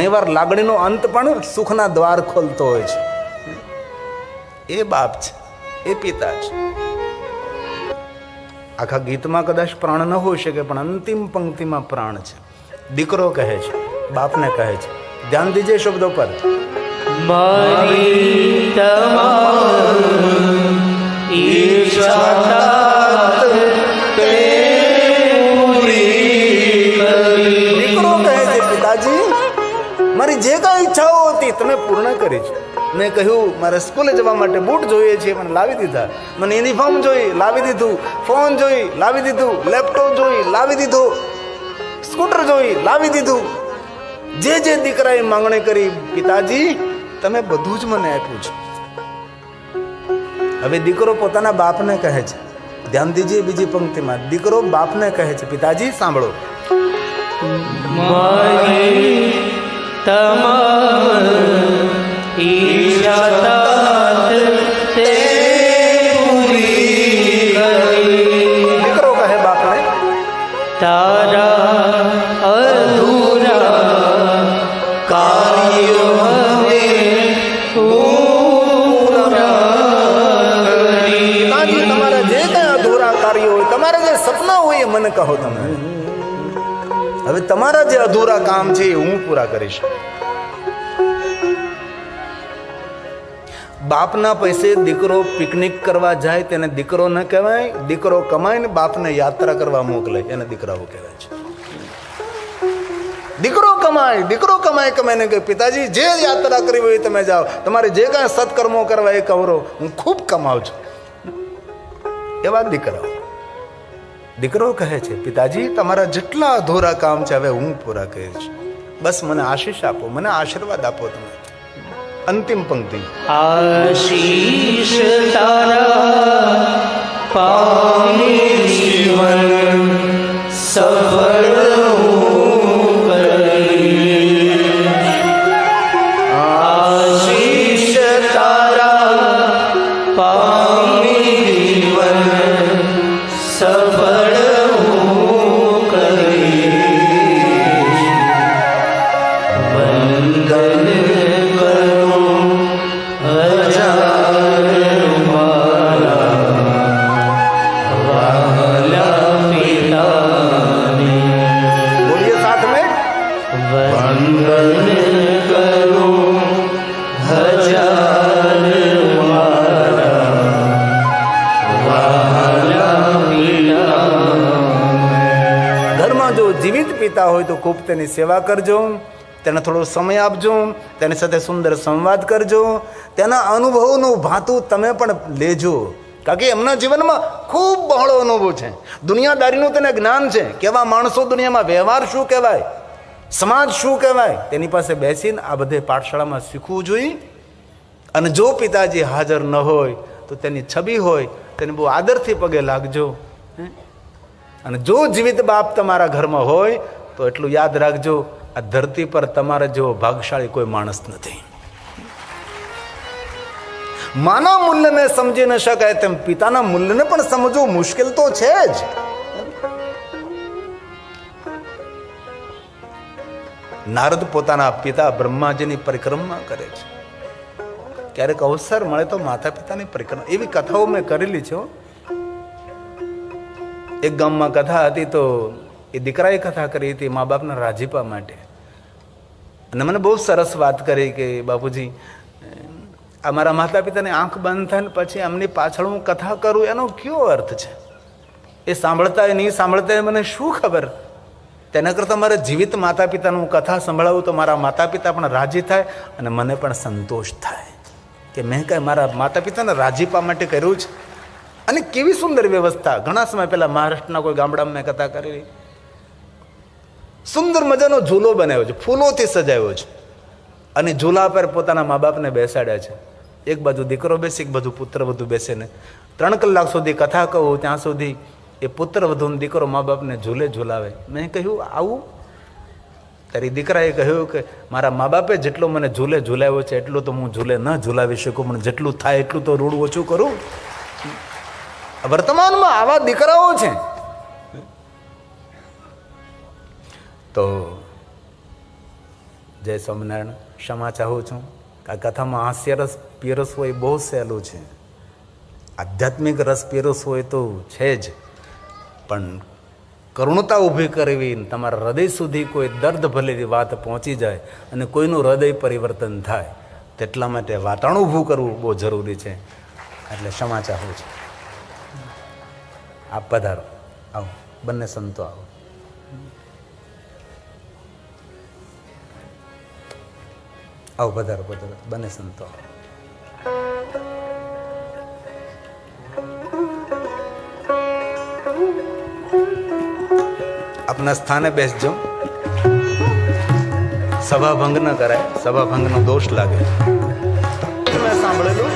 ઘણીવાર લાગણીનો અંત પણ સુખના દ્વાર ખોલતો હોય છે. એ બાપ છે, એ પિતા છે. આખા ગીતમાં કદાચ પ્રાણ ન હોઈ શકે, પણ અંતિમ પંક્તિમાં પ્રાણ છે. દીકરો કહે છે, બાપને કહે છે, ધ્યાન દીજે શબ્દો પર. મારી ઈચ્છા મારી જે કાંઈ ઈચ્છાઓ હતી તમે પૂર્ણ કરી છે. મેં કહ્યું, મારે સ્કૂલે જવા માટે બૂટ જોઈએ છે, મને લાવી દીધા. મને યુનિફોર્મ જોઈ, લાવી દીધું. ફોન જોઈ, લાવી દીધું. લેપટોપ જોઈ, લાવી દીધું. સ્કૂટર જોઈ, લાવી દીધું. જે જે દીકરાએ માંગણી કરી, પિતાજી, તમે બધું જ મને આપ્યું છે. હવે દીકરો પોતાના બાપને કહે છે. ધ્યાન દીજીએ બીજી પંક્તિમાં. દીકરો બાપને કહે છે, પિતાજી, સાંભળો. મારી કહે બાપને તારા અધૂરા કાર્યો હવે પૂરા કરી પિતાજી તમારા જે કઈ કાર્યો તમારા જે સપના હોય એ મને કહો તમે હવે તમારા જે અધૂરા કામ છે એ હું પૂરા કરીશ. બાપના પૈસે દીકરો પિકનિક કરવા જાય તેને દીકરો ન કહેવાય, દીકરો કમાય ને બાપને યાત્રા કરવા મોકલે, એને દીકરાઓ કહેવાય છે. દીકરો કમાય દીકરો કમાય કમાઈને કે પિતાજી, જે યાત્રા કરવી હોય તમે જાઓ. તમારે જે કાંઈ સત્કર્મો કરવા એ કરો હું ખૂબ કમાઉં છું. એવા દીકરાઓ. દીકરો કહે છે, પિતાજી, તમારા જેટલા અધૂરા કામ છે, હવે હું પૂરા કરીશ. બસ મને આશીષ આપો, મને આશીર્વાદ આપો તમે. અંતિમ પંક્તિ. આશીષ તારા પામી જીવન સફળ ખૂબ તેની સેવા કરજો, તેને થોડો સમય આપજો, તેની સાથે સુંદર સંવાદ કરજો, તેના અનુભવનું ભાતું તમે પણ લેજો. કારણ કે એમના જીવનમાં ખૂબ બહોળો અનુભવ છે. દુનિયાદારીનું તેને જ્ઞાન છે. કેવા માણસો દુનિયામાં વ્યવહાર શું કહેવાય? સમાજ શું કહેવાય? તેની પાસે બેસીને આ બધે પાઠશાળામાં શીખવું જોઈએ. અને જો પિતાજી હાજર ન હોય, તો તેની છબી હોય, તેને બહુ આદરથી પગે લાગજો? અને જો જીવિત બાપ તમારા ઘરમાં હોય તો એટલું યાદ રાખજો, આ ધરતી પર તમારે જેવો ભાગશાળી કોઈ માણસ નથી. માના મૂલ્યને સમજી ન શકાય તેમ પિતાના મૂલ્યને પણ સમજવું મુશ્કેલ તો છે જ. નારદ પોતાના પિતા બ્રહ્માજીની પરિક્રમા કરે છે. ક્યારેક અવસર મળે તો માતા પિતાની પરિક્રમા. એવી કથાઓ મેં કરેલી છે એક ગામમાં કથા હતી તો એ દીકરાએ કથા કરી હતી મા બાપના રાજીપા માટે. અને મને બહુ સરસ વાત કરી કે, બાપુજી આ મારા માતા પિતાની આંખ બંધ થાય ને પછી એમની પાછળ હું કથા કરું, એનો કયો અર્થ છે? એ સાંભળતા એ નહીં સાંભળતા એ મને શું ખબર? તેના કરતાં મારે જીવિત માતા પિતાનું કથા સંભળાવું તો મારા માતા પિતા પણ રાજી થાય અને મને પણ સંતોષ થાય. કે મેં કાંઈ મારા માતા પિતાને રાજીપા માટે કર્યું છે? અને કેવી સુંદર વ્યવસ્થા. ઘણા સમય પહેલાં મહારાષ્ટ્રના કોઈ ગામડામાં મેં કથા કરી. સુંદર મજાનો ઝૂલો બનાવ્યો છે. ફૂલોથી સજાવ્યો છે. અને ઝૂલા પર પોતાના મા બાપને બેસાડ્યા છે. એક બાજુ દીકરો બેસે, એક બાજુ પુત્ર વધુ બેસે ને. ત્રણ કલાક સુધી કથા કહું, ત્યાં સુધી એ પુત્ર વધુને દીકરો મા બાપને ઝૂલે ઝૂલાવે. મેં કહ્યું, આવું? તારી દીકરાએ કહ્યું કે, મારા મા બાપે જેટલો મને ઝૂલે ઝૂલાવ્યો છે, એટલું તો હું ઝૂલે ન ઝૂલાવી શકું, પણ જેટલું થાય એટલું તો રૂડ ઓછું કરું. વર્તમાનમાં આવા દીકરાઓ છે. તો જય સ્વામિનારાયણ. ક્ષમા ચાહું છું. આ કથામાં હાસ્ય રસ પીરસવો એ બહુ સહેલું છે. આધ્યાત્મિક રસ પીરસવો એ તો છે જ. પણ કરુણતા ઊભી કરવી તમારા હૃદય સુધી કોઈ દર્દ ભરેલી વાત પહોંચી જાય અને કોઈનું હૃદય પરિવર્તન થાય, તેટલા માટે વાતાવરણ ઊભું કરવું બહુ જરૂરી છે. એટલે ક્ષમા ચાહું છું. આપ પધારો. આવો. બંને સંતો આવો. આવો પધારો પધારો બને સંતો. આપના સ્થાને બેસજો. સભા ભંગ ન કરાય સભા ભંગનો દોષ લાગે. મેં સાંભળેલું.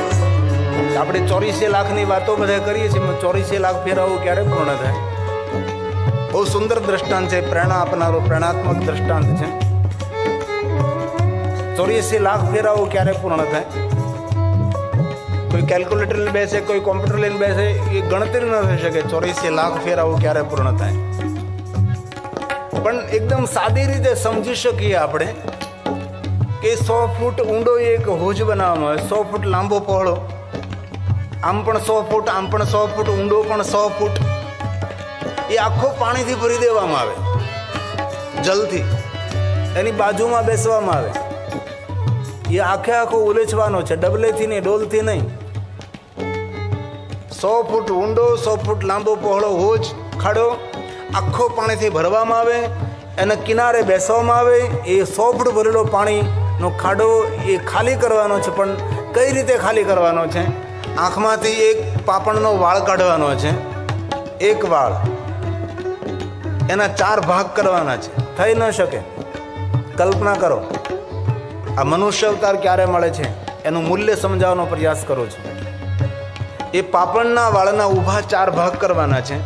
આપણે ચોરીસે લાખની વાતો બધા કરીએ છીએ ચોરીસે લાખ ફેરવવું ક્યારે પૂર્ણ થાય? બહુ સુંદર દ્રષ્ટાંત છે, પ્રેરણા આપનારો પ્રેરણાત્મક દ્રષ્ટાંત છે. ચોરીસે લાખ ફેરાઓ ક્યારે પૂર્ણ થાય કોઈ કેલ્ક્યુલેટર લઈને બેસે કોઈ કોમ્પ્યુટર લઈને બેસે એ ગણતરી ન થઈ શકે ચોરીસી લાખ ફેરાઓ ક્યારે પૂર્ણ થાય પણ એકદમ સાદી રીતે સમજી શકીએ આપણે કે સો ફૂટ ઊંડો એક હોજ બનાવવામાં આવે સો ફૂટ લાંબો પહોળો આમ પણ સો ફૂટ આમ પણ સો ફૂટ ઊંડો પણ સો ફૂટ એ આખો પાણીથી ભરી દેવામાં આવે, જલથી, એની બાજુમાં બેસવામાં આવે। એ આખે આખો ઉલેચવાનો છે. ડબલેથી નહીં, ડોલથી નહીં. સો ફૂટ ઊંડો, સો ફૂટ લાંબો પહોળો હોજ ખાડો આખો પાણીથી ભરવામાં આવે, એના કિનારે બેસવામાં આવે. એ સો ફૂટ ભરેલો પાણીનો ખાડો એ ખાલી કરવાનો છે, પણ કઈ રીતે ખાલી કરવાનો છે? આંખમાંથી એક પાપણનો વાળ કાઢવાનો છે. એક વાળ. એના ચાર ભાગ કરવાના છે. થઈ ન શકે. કલ્પના કરો. આ મનુષ્ય અવતાર ક્યારે મળે છે? એનું મૂલ્ય સમજાવવાનો પ્રયાસ કરું છું. એ પાપણના વાળના ઊભા ચાર ભાગ કરવાના છે.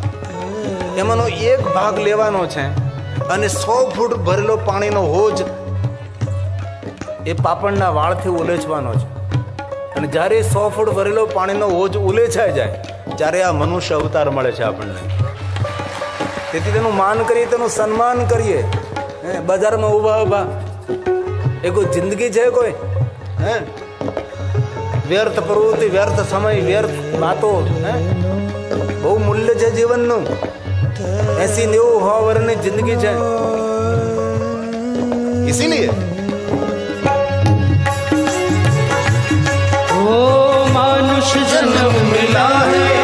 એમાંનો એક ભાગ લેવાનો છે અને સો ફૂટ ભરેલો પાણીનો હોજ એ પાપણના વાળથી ઉલેચવાનો છે. અને જ્યારે સો ફૂટ ભરેલો પાણીનો હોજ ઉલેચાઈ જાય, ત્યારે આ મનુષ્ય અવતાર મળે છે આપણને. તેથી તેનું માન કરીએ, તેનું સન્માન કરીએ. બજારમાં ઊભા ઊભા. એ કોઈ જિંદગી છે કોઈ હે વ્યર્થ પ્રવૃત્તિ વ્યર્થ સમય વ્યર્થ વાતો હે બહુ મૂલ્ય છે જીવનનું એસી નેવું સો વર્ષની જિંદગી છે इसीलिए वो मानुष जन्म मिला है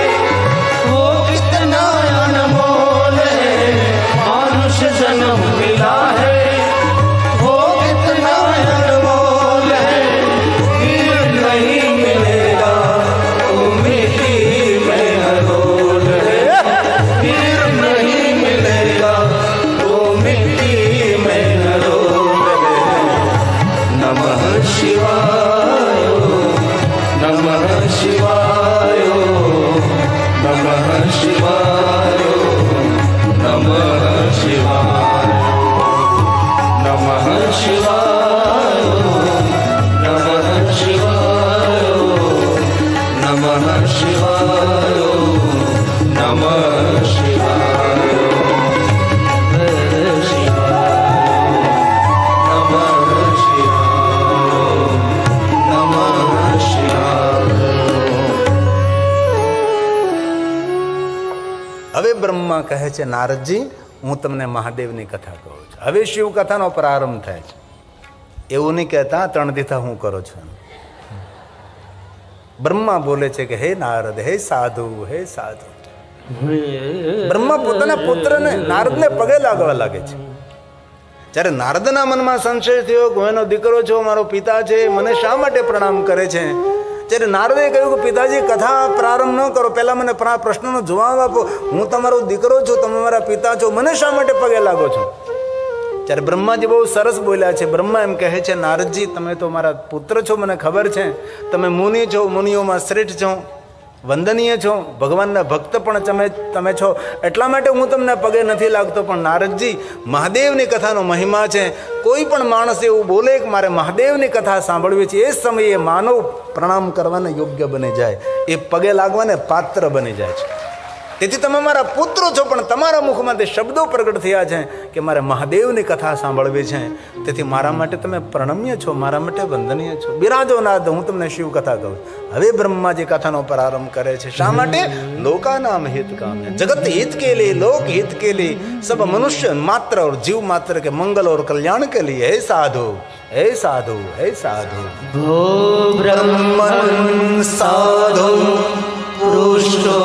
હવે બ્રહ્મા કહે છે, નારદજી, હું તમને મહાદેવની કથા કહું છું. હવે શિવ કથાનો પ્રારંભ થાય છે. એવું નહીં કહેતા, ત્રણ દીથા હું કરો છું. બ્રહ્મા બોલે છે કે, હે નારદ, હે સાધુ હે સાધુ. બ્રહ્મા પોતાના પુત્રને, નારદને પગે લાગવા લાગે છે. જ્યારે નારદના મનમાં સંશય થયો હું એનો દીકરો છો, મારો પિતા છે, મને શા માટે પ્રણામ કરે છે? જ્યારે નારદે કહ્યું કે પિતાજી, કથા પ્રારંભ ન કરો, પહેલાં મને પ્રા- પ્રશ્નનો જવાબ આપો. હું તમારો દીકરો છું, તમે મારા પિતા છો. મને શા માટે પગે લાગો છો? ત્યારે બ્રહ્માજી બહુ સરસ બોલ્યા છે, બ્રહ્મા એમ કહે છે, નારદજી, તમે તો મારા પુત્ર છો, મને ખબર છે. તમે મુનિ છો, મુનિઓમાં શ્રેષ્ઠ છો. વંદનીય છો? ભગવાનના ભક્ત પણ તમે તમે છો. એટલા માટે હું તમને પગે નથી લાગતો, પણ નારદજી, મહાદેવની કથાનો મહિમા છે. કોઈ પણ માણસ એવું બોલે કે મારે મહાદેવની કથા સાંભળવી છે, એ સમયે માનવ પ્રણામ કરવાને યોગ્ય બની જાય. એ પગે લાગવાને પાત્ર બની જાય છે. તેથી તમે મારા પુત્રો છો, પણ તમારા મુખમાં તે શબ્દો પ્રગટ થયા છે કે મારે મહાદેવની કથા સાંભળવી છે. તેથી મારા માટે તમે પ્રણમ્ય છો, મારા માટે વંદનીય છો. બિરાજો નાદ હું તમને શિવ કથા કહું. હવે બ્રહ્માજી કથાનો પ્રારંભ કરે છે. શા માટે? લોકાનામ હિત કામ જગત હિત કે લે, લોક હિત કે લી. સબ મનુષ્ય માત્ર ઓર જીવ માત્ર કે મંગલ ઓર કલ્યાણ કે લે હે સાધુ હે સાધુ હે સાધુ. બ્રહ્મ સાધુ પુરુષો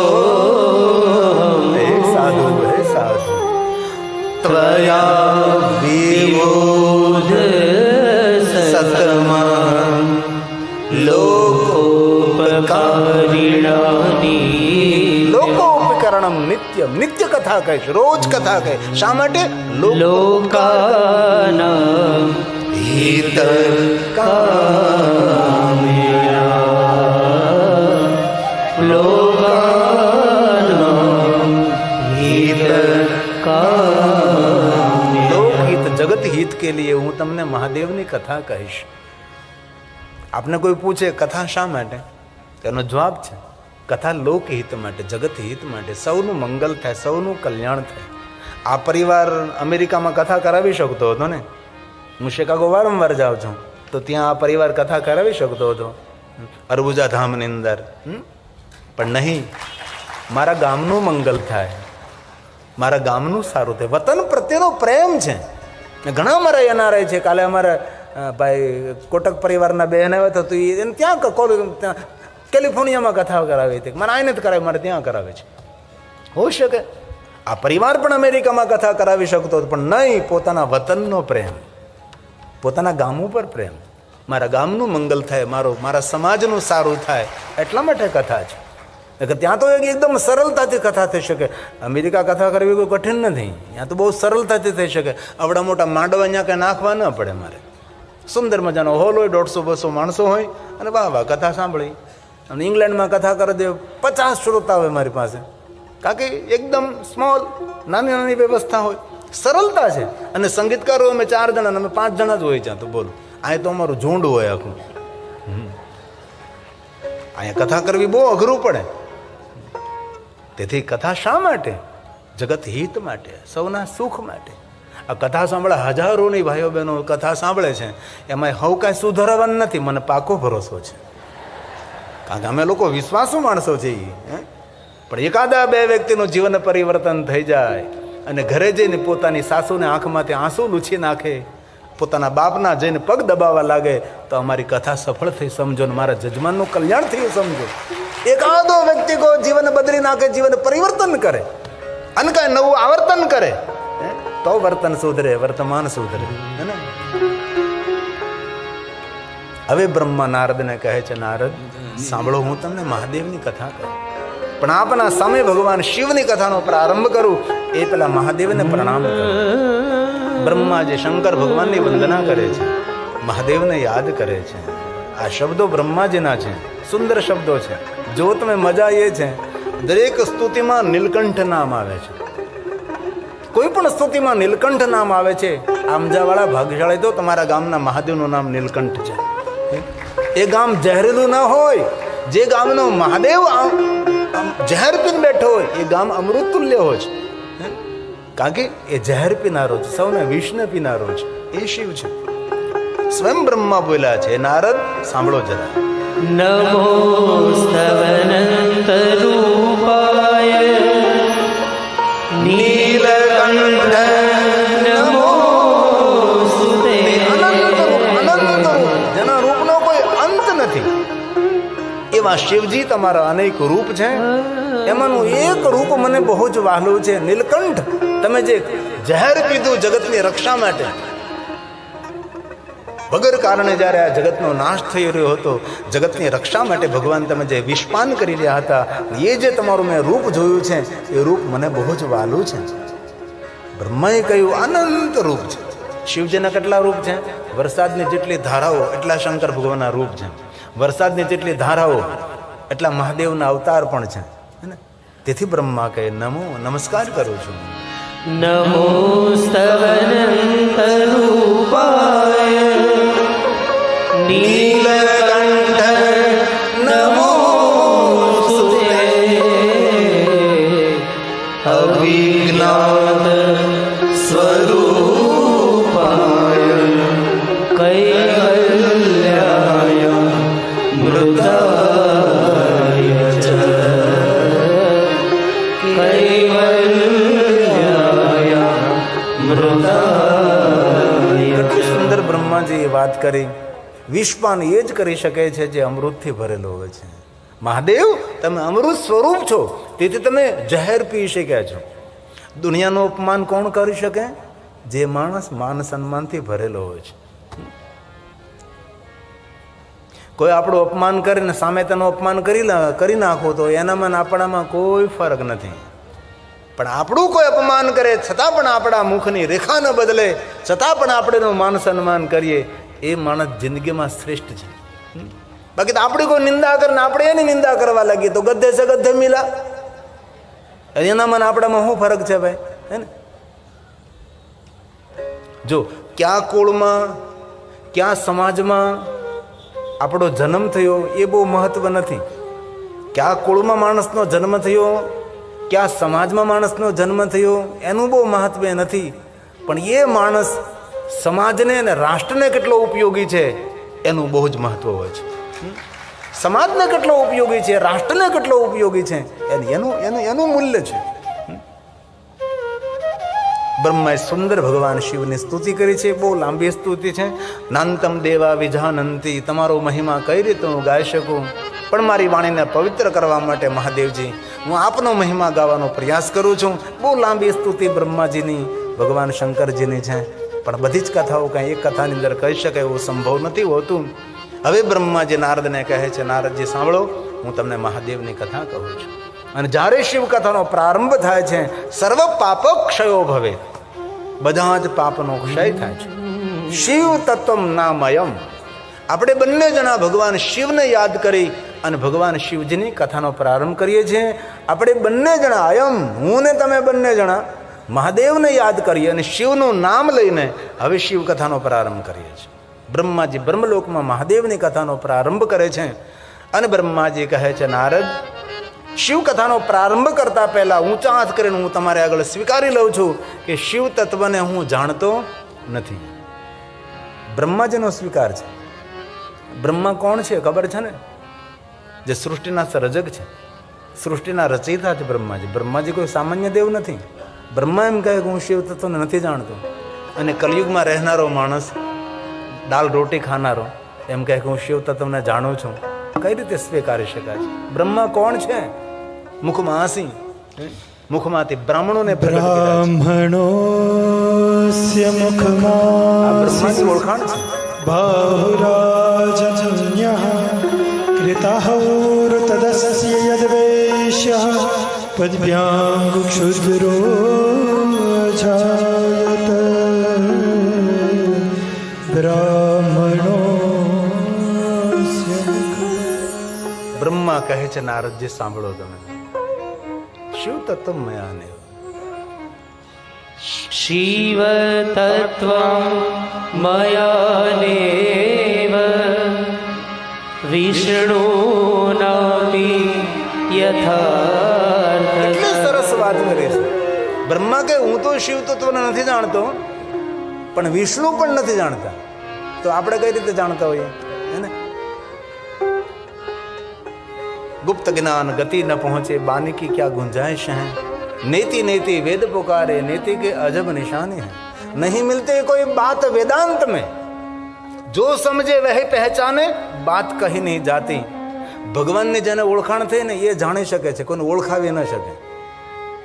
ત્વયા વિમોદ સતમાં. લોકોપકારિણાની લોકોપકરણમ નિત્યમ નિત્ય કથા કહે છે રોજ કથા કહે શા માટે? લોકાના હિત કા હિત કે लिए હું તમને મહાદેવની કથા કહીશ. આપને કોઈ પૂછે, કથા શા માટે? તેનો જવાબ છે, કથા લોકહિત માટે, જગત હિત માટે, સૌનું મંગલ થાય, સૌનું કલ્યાણ થાય. આ પરિવાર અમેરિકામાં કથા કરાવી શકતો હતો ને? હું શિકાગો વારંવાર જાઉં છું, તો ત્યાં આ પરિવાર કથા કરાવી શકતો હતો. અરબુજા ધામની અંદર? પણ નહીં, મારા ગામનું મંગલ થાય, મારા ગામનું સારું થાય. વતન પ્રત્યેનો પ્રેમ છે. ને ઘણા અમારા એનઆરઆઈ છે. કાલે અમારા ભાઈ કોટક પરિવારના બહેન આવ્યા તો એ એને ત્યાં કોલ, ત્યાં કેલિફોર્નિયામાં કથા કરાવી હતી. મારે આઈને જ કરાવી, મારે ત્યાં કરાવે છે. હોઈ શકે. આ પરિવાર પણ અમેરિકામાં કથા કરાવી શકતો પણ નહીં, પોતાના વતનનો પ્રેમ. પોતાના ગામ ઉપર પ્રેમ. મારા ગામનું મંગલ થાય, મારો, મારા સમાજનું સારું થાય, એટલા માટે કથા છે. નકર ત્યાં તો એક એકદમ સરળતાથી કથા થઈ શકે. અમેરિકા કથા કરવી કોઈ કઠિન નથી. ત્યાં તો બહુ સરળતાથી થઈ શકે. આવડા મોટા માંડવા અહીંયા કંઈ નાખવા ન પડે મારે. સુંદર મજાનો હોલ હોય, દોઢસો બસો માણસો હોય, અને વાહ વાહ, કથા સાંભળી. અને ઇંગ્લેન્ડમાં કથા કરી દે પચાસ શ્રોતા હોય મારી પાસે. કારણ કે એકદમ સ્મોલ, નાની નાની વ્યવસ્થા હોય. સરળતા છે. અને સંગીતકારો અમે ચાર જણા અમે પાંચ જણા જ હોય ત્યાં તો બોલો. અહીંયા તો અમારું ઝુંડ હોય આખું. અહીંયા કથા કરવી બહુ અઘરું પડે. તેથી કથા શા માટે? જગત હિત માટે, સૌના સુખ માટે. આ કથા સાંભળે હજારોની ભાઈઓ બહેનો કથા સાંભળે છે. એમાં હવ કાંઈ સુધારવાનું નથી, મને પાકો ભરોસો છે. કારણ કે અમે લોકો વિશ્વાસુ માણસો છીએ? પણ એકાદા બે વ્યક્તિનું જીવન પરિવર્તન થઈ જાય અને ઘરે જઈને પોતાની સાસુને આંખમાંથી આંસુ લૂછી નાખે, પોતાના બાપના જઈને પગ દબાવવા લાગે, તો અમારી કથા સફળ થઈ, સમજો ને મારા જજમાનનું કલ્યાણ થયું, સમજો. એકાદો વ્યક્તિ કો જીવન બદલી નાખે, જીવન પરિવર્તન કરે. અને કાંઈ નવું આવર્તન કરે. તો વર્તન સુધરે, વર્તમાન સુધરે. હે ને? હવે બ્રહ્મા નારદને કહે છે, નારદ, સાંભળો, હું તમને મહાદેવની કથા કહું. પણ આપના સામે ભગવાન શિવની કથાનો પ્રારંભ કરું, એ પેલા મહાદેવને પ્રણામ કરું. બ્રહ્મા જે શંકર ભગવાનની વંદના કરે છે, મહાદેવને યાદ કરે છે. આ શબ્દો બ્રહ્માજીના છે. સુંદર શબ્દો છે. જો તમે મજા એ છે. દરેક સ્તુતિમાં નીલકંઠ નામ આવે છે. કોઈ પણ સ્તુતિમાં નીલકંઠ નામ આવે છે, આમજાવાળા ભાગશાળી તો તમારા ગામના મહાદેવનું નામ નીલકંઠ છે. એ ગામ જહેરેલું ના હોય, જે ગામનો મહાદેવ ઝેર પીને બેઠો હોય, એ ગામ અમૃત તુલ્ય હોય છે? કારણ કે એ ઝેર પીનારો છે. સૌને વિષ્ણુ પીનારો છે. એ શિવ છે. સ્વયં બ્રહ્મા બોલ્યા છે નારદ સાંભળો જરા. નમો સ્તવનંત રૂપાય નીલકંઠ એવા શિવજી તમારા અનેક રૂપ છે. એમાંનું એક રૂપ મને બહુ જ વહાલું છે નીલકંઠ. તમે જે ઝેર પીધું જગતની રક્ષા માટે વગર કારણે જ્યારે આ જગતનો નાશ થઈ રહ્યો હતો, જગતની રક્ષા માટે ભગવાન તમે જે વિષપાન કરી રહ્યા હતા, એ જે તમારું મેં રૂપ જોયું છે, એ રૂપ મને બહુ જ વાલું છે. બ્રહ્માએ કહ્યું, અનંત રૂપ છે. શિવજીના કેટલા રૂપ છે? વરસાદની જેટલી ધારાઓ, એટલા શંકર ભગવાનના રૂપ છે. વરસાદની જેટલી ધારાઓ, એટલા મહાદેવના અવતાર પણ છે. તેથી બ્રહ્મા કહે, નમો, નમસ્કાર કરું છું. नमोस्तवनन्तरूपाय नीलकण्ठ બ્રહ્માજી વાત કરી વિષપાન એ જ કરી શકે છે જે અમૃતથી ભરેલો હોય છે. મહાદેવ, તમે અમૃત સ્વરૂપ છો, તેથી તમે જહેર પી શક્યા છો. દુનિયાનું અપમાન કોણ કરી શકે? જે માણસ માન સન્માનથી ભરેલો હોય છે. કોઈ આપણું અપમાન કરીને સામે તેનું અપમાન કરી કરી નાખો તો એનામાં આપણામાં કોઈ ફરક નથી. પણ આપણું કોઈ અપમાન કરે, છતાં પણ આપણા મુખની રેખા ન બદલે, છતાં પણ આપણે એનું માન સન્માન કરીએ, એ માણસ જિંદગીમાં શ્રેષ્ઠ છે. બાકી તો આપણી કોઈ નિંદા કરે ને આપણે એની નિંદા કરવા લાગીએ, તો ગદ્દે છે ગદ્દે મિલા એના મને આપણામાં શું ફરક છે ભાઈ? હે ને? જો, ક્યાં કુળમાં, ક્યાં સમાજમાં આપણો જન્મ થયો એ બહુ મહત્વ નથી. કયા કુળમાં માણસનો જન્મ થયો કયા સમાજમાં માણસનો જન્મ થયો એનું બહુ મહત્વ નથી. પણ એ માણસ સમાજને અને રાષ્ટ્રને કેટલો ઉપયોગી છે એનું બહુ જ મહત્વ હોય છે. સમાજને કેટલો ઉપયોગી છે, રાષ્ટ્રને કેટલો ઉપયોગી છે, એનું એનું એનું મૂલ્ય છે. બ્રહ્માએ સુંદર ભગવાન શિવની સ્તુતિ કરી છે, બહુ લાંબી સ્તુતિ છે. નાંતમ દેવા વિજાનંતી, તમારો મહિમા કઈ રીતે હું ગાઈ શકું? પણ મારી વાણીને પવિત્ર કરવા માટે મહાદેવજી, હું આપનો મહિમા ગાવાનો પ્રયાસ કરું છું. બહુ લાંબી સ્તુતિ બ્રહ્માજીની, ભગવાન શંકરજીની છે. પણ બધી જ કથાઓ કાંઈ એક કથાની અંદર કહી શકાય એવું સંભવ નથી હોતું. હવે બ્રહ્માજી નારદને કહે છે, નારદજી, સાંભળો, હું તમને મહાદેવની કથા કહું છું. અને જ્યારે શિવ કથાનો પ્રારંભ થાય છે, સર્વ પાપ ક્ષયો ભવે. બધા જ પાપનો ક્ષય થાય છે. શિવ તત્વમ નામયમ. આપણે બંને જણા ભગવાન શિવને યાદ કરી અને ભગવાન શિવજીની કથાનો પ્રારંભ કરીએ છીએ. આપણે બંને જણા, અયમ, હું ને તમે બંને જણા, મહાદેવને યાદ કરીએ અને શિવનું નામ લઈને હવે શિવ કથાનો પ્રારંભ કરીએ છીએ. બ્રહ્માજી બ્રહ્મલોકમાં મહાદેવની કથાનો પ્રારંભ કરે છે અને બ્રહ્માજી કહે છે, નારદ, શિવ કથાનો પ્રારંભ કરતા પહેલા ઊંચા હાથ કરીને હું તમારે આગળ સ્વીકારી લઉં છું કે શિવ તત્વને હું જાણતો નથી. બ્રહ્માજીનો સ્વીકાર છે. બ્રહ્મા કોણ છે ખબર છે ને? જે સૃષ્ટિના સર્જક છે. સૃષ્ટિના રચયિતા છે બ્રહ્માજી. બ્રહ્માજી કોઈ સામાન્ય દેવ નથી. બ્રહ્મા એમ કહે કે હું શિવ તત્વને નથી જાણતો. અને કલયુગમાં રહેનારો માણસ દાલ રોટી ખાનારો એમ કહે કે હું શિવ તત્વને જાણું છું. કઈ રીતે સ્વીકારી શકાય બ્રહ્મા કોણ છે? મુખમાં હસી મુખમાંથી બ્રાહ્મણોને બ્રાહ્મણો મુખમાં ઓળખાણ છે. कृताहौर्तदस्य यद्वेश्यः पद्भ्याङ्गुक्षुद्रो जायत ब्राह्मणोऽस्य मुखम् બ્રહ્મા કહે છે નારદજી સાંભળો તમે શિવ તત્વ મયા ને શિવ તત્વં મયાનેવ વિષ્ણુનાપી કેટલી યથાર્થ સરસ વાત કરી છે બ્રહ્મા કે હું તો શિવ તત્વને નથી જાણતો પણ વિષ્ણુ પણ નથી જાણતા તો આપણે કઈ રીતે જાણતા હોઈએ હે ને ગુપ્ત જ્ઞાન ગતિ ન પહોંચે बानी की क्या गुंजाइश है नेति नेति वेद पुकारे नेति के अजब निशानी है नहीं मिलते कोई बात वेदांत में જો સમજે વહે પહેચાને વાત કહી નહીં જાતી. ભગવાનની જેને ઓળખાણ થઈ ને એ જાણી શકે છે, કોઈને ઓળખાવી ન શકે.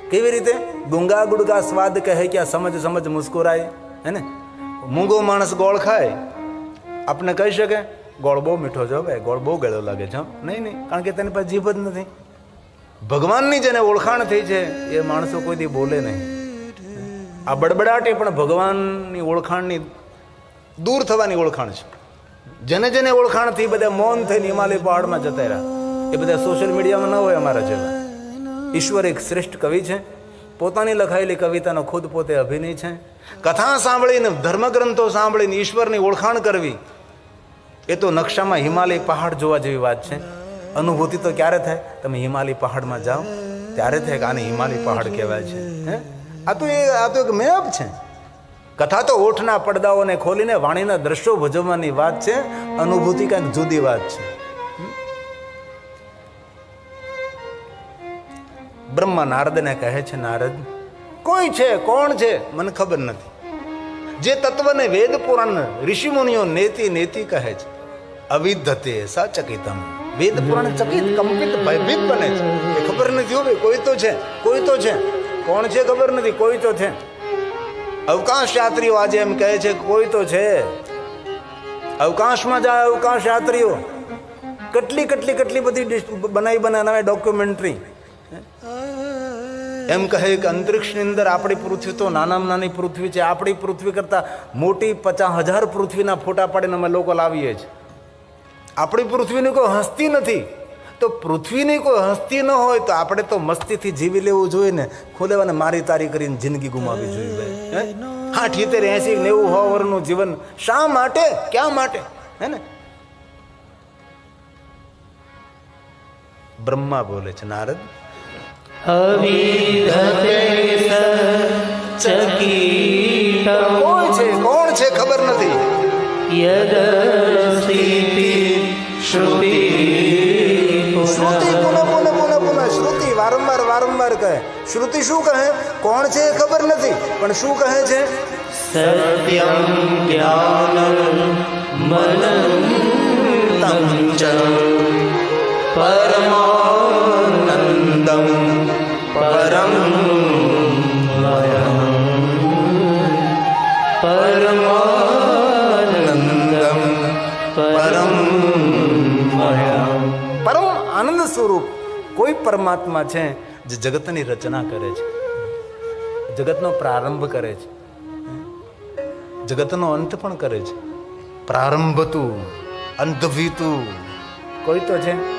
કેવી રીતે? ગુંગા ગુડગા સ્વાદ કહે ક્યાં સમજ સમજ મુસ્કુરાય, હે ને? મૂંગો માણસ ગોળ ખાય આપણે કહી શકે, ગોળ બહુ મીઠો છે ભાઈ, ગોળ બહુ ગળ્યો લાગે છે. નહીં નહીં, કારણ કે તેની પાસે જીભ જ નથી. ભગવાનની જેને ઓળખાણ થઈ છે, એ માણસો કોઈથી બોલે નહીં. આ બડબડાટી પણ ભગવાનની ઓળખાણની દૂર થવાની ઓળખાણ છે. જેને જેને ઓળખાણથી બધા મૌન થઈને હિમાલય પહાડમાં જતા રહ્યા. એ બધા સોશિયલ મીડિયામાં ન હોય અમારા જેવા. ઈશ્વર એક શ્રેષ્ઠ કવિ છે. પોતાની લખાયેલી કવિતાનો ખુદ પોતે અભિનય છે. કથા સાંભળીને ધર્મગ્રંથો સાંભળીને ઈશ્વરની ઓળખાણ કરવી, એ તો નકશામાં હિમાલય પહાડ જોવા જેવી વાત છે. અનુભૂતિ તો ક્યારે થાય? તમે હિમાલય પહાડમાં જાઓ, ત્યારે થાય કે આને હિમાલય પહાડ કહેવાય છે. હે? આ તો એ આ તો એક મેપ છે. કથા તો ઓઠના પડદાઓને ખોલીને વાણીના દ્રશ્યો ભજવવાની વાત છે, અનુભૂતિ કાંઈક જુદી વાત છે. બ્રહ્મા નારદને કહે છે, નારદ, કોઈ છે, કોણ છે? મને ખબર નથી. જે તત્વને વેદ પુરાણ ઋષિ મુનિઓ નેતિ નેતિ કહે છે અવિધતે સાચકિતમ વેદ પુરાણ ચકિત કંપિત ભયભીત બને છે. ખબર નથી હોય કોઈ તો છે, કોઈ તો છે. કોણ છે ખબર નથી, કોઈ તો છે. અવકાશ યાત્રીઓ આજે એમ કહે છે, કોઈ તો છે. અવકાશમાં જાય અવકાશ યાત્રીઓ. કેટલી કેટલી કેટલી બધી બનાવી બનાવે ડોક્યુમેન્ટરી એમ કહે કે અંતરિક્ષની અંદર આપણી પૃથ્વી તો નાનામાં નાની પૃથ્વી છે. આપણી પૃથ્વી કરતાં મોટી પચાસ હજાર પૃથ્વીના ફોટા પાડીને અમે લોકો લાવીએ છીએ. આપણી પૃથ્વીની કોઈ હસ્તી નથી. તો પૃથ્વીની કોઈ હસ્તી ન હોય તો આપણે તો મસ્તીથી જીવી લેવું જોઈએ ને. ખોલેવાને મારી તારી કરીને જિંદગી ગુમાવી જોઈએ હા? ઠીતેર એસી નેવું હોવરનું જીવન શા માટે? ક્યાં માટે? હે ને? બ્રહ્મા બોલે છે નારદ. કોણ છે? કોણ છે ખબર નથી. શ્રુતિ. વારંવાર કહે. શ્રુતિ શું કહે? કોણ છે એ ખબર નથી પણ શું કહે છે? પરમાનંદમ પરમ પરમાનંદમ પરમ પરમ આનંદ સ્વરૂપ કોઈ પરમાત્મા છે જે જગતની રચના કરે છે. જગતનો પ્રારંભ કરે છે. જગતનો અંત પણ કરે છે. પ્રારંભ તું અંત તું કોઈ તો છે?